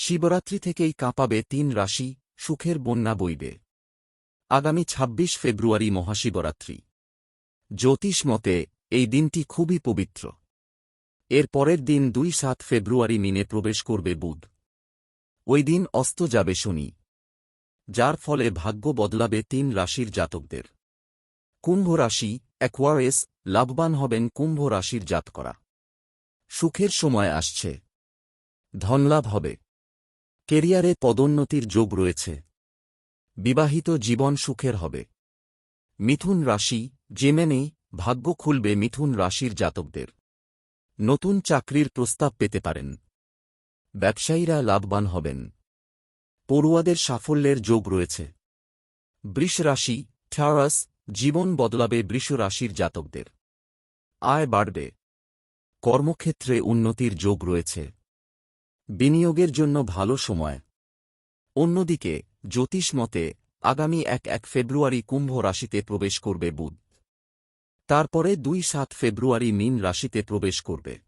শিবরাত্রি থেকেই কাঁপাবে তিন রাশি, সুখের বন্যা বইবে। আগামী ২৬ ফেব্রুয়ারি মহাশিবরাত্রি। জ্যোতিষ মতে, এই দিনটি খুবই পবিত্র। এর পরের দিন দুই সাত ফেব্রুয়ারি মিনে প্রবেশ করবে বুধ। ওই দিন অস্ত যাবে শনি। যার ফলে ভাগ্য বদলাবে তিন রাশির জাতকদের। কুম্ভ রাশি অ্যাকোয়ারেস লাভবান হবেন কুম্ভ রাশির জাত করা সুখের সময় আসছে। ধনলাভ হবে। কেরিয়ারে পদোন্নতির যোগ রয়েছে। বিবাহিত জীবন সুখের হবে। মিথুন রাশি জেমেনেই ভাগ্য খুলবে মিথুন রাশির জাতকদের। নতুন চাকরির প্রস্তাব পেতে পারেন। ব্যবসায়ীরা লাভবান হবেন। পড়ুয়াদের সাফল্যের যোগ রয়েছে। বৃষ রাশি ঠারাস জীবন বদলাবে বৃষ রাশির জাতকদের। আয় বাড়বে। কর্মক্ষেত্রে উন্নতির যোগ রয়েছে। বিনিয়োগের জন্য ভালো সময়। অন্যদিকে, জ্যোতিষ মতে, আগামী এক এক ফেব্রুয়ারি কুম্ভ রাশিতে প্রবেশ করবে বুধ। তারপরে দুই সাত ফেব্রুয়ারি মীন রাশিতে প্রবেশ করবে।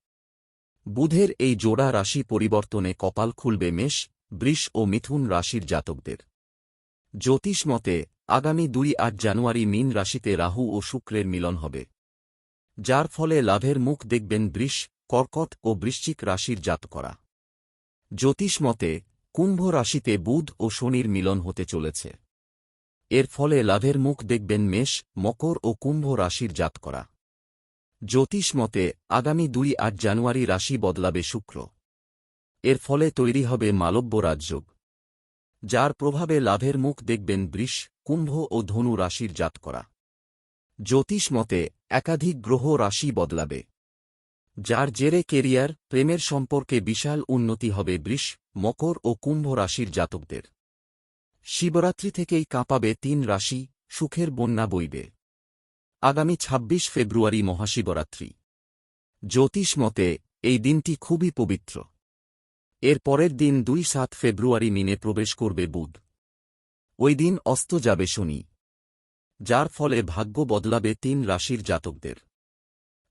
বুধের এই জোড়া রাশি পরিবর্তনে কপাল খুলবে মেষ, বৃষ ও মিথুন রাশির জাতকদের। জ্যোতিষ মতে, আগামী দুই আট জানুয়ারি মীন রাশিতে রাহু ও শুক্রের মিলন হবে। যার ফলে লাভের মুখ দেখবেন বৃষ, কর্কট ও বৃশ্চিক রাশির জাতকরা। জ্যোতিষ মতে, কুম্ভ রাশিতে বুধ ও শনির মিলন হতে চলেছে। এর ফলে লাভের মুখ দেখবেন মেষ, মকর ও কুম্ভ রাশির জাতকরা। জ্যোতিষ মতে, আগামী দুই আট জানুয়ারি রাশি বদলাবে শুক্র। এর ফলে তৈরি হবে মালব্য রাজযোগ। যার প্রভাবে লাভের মুখ দেখবেন বৃষ, কুম্ভ ও ধনু রাশির জাতকরা। জ্যোতিষ মতে, একাধিক গ্রহ রাশি বদলাবে। যার জেরে কেরিয়ার, প্রেমের সম্পর্কে বিশাল উন্নতি হবে বৃষ, মকর ও কুম্ভ রাশির জাতকদের। শিবরাত্রি থেকেই কাঁপাবে তিন রাশি, সুখের বন্যা বইবে। আগামী ২৬ ফেব্রুয়ারি মহাশিবরাত্রি। জ্যোতিষ মতে, এই দিনটি খুবই পবিত্র। এর পরের দিন দুই সাত ফেব্রুয়ারি মিনে প্রবেশ করবে বুধ। ওই দিন অস্ত যাবে শনি। যার ফলে ভাগ্য বদলাবে তিন রাশির জাতকদের।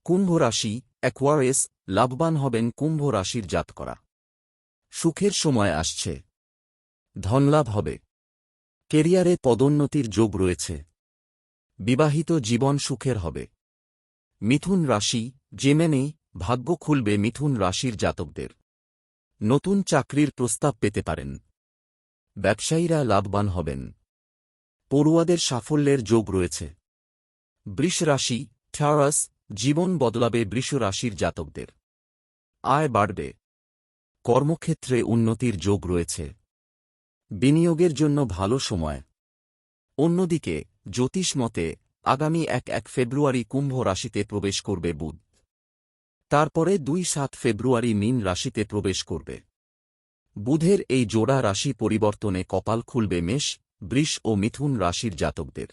কুম্ভ রাশি অ্যাকোয়ারেস লাভবান হবেন কুম্ভ রাশির জাতকরা। সুখের সময় আসছে। ধনলাভ হবে। কেরিয়ারে পদোন্নতির যোগ রয়েছে। বিবাহিত জীবন সুখের হবে। মিথুন রাশি জেমেনেই ভাগ্য খুলবে মিথুন রাশির জাতকদের। নতুন চাকরির প্রস্তাব পেতে পারেন। ব্যবসায়ীরা লাভবান হবেন। পড়ুয়াদের সাফল্যের যোগ রয়েছে। বৃষ রাশি, ঠারাস জীবন বদলাবে বৃষ রাশির জাতকদের। আয় বাড়বে। কর্মক্ষেত্রে উন্নতির যোগ রয়েছে। বিনিয়োগের জন্য ভালো সময়। অন্যদিকে, জ্যোতিষ মতে, আগামী এক এক ফেব্রুয়ারি কুম্ভ রাশিতে প্রবেশ করবে বুধ। তারপরে দুই সাত ফেব্রুয়ারি মীন রাশিতে প্রবেশ করবে। বুধের এই জোড়া রাশি পরিবর্তনে কপাল খুলবে মেষ, বৃষ ও মিথুন রাশির জাতকদের।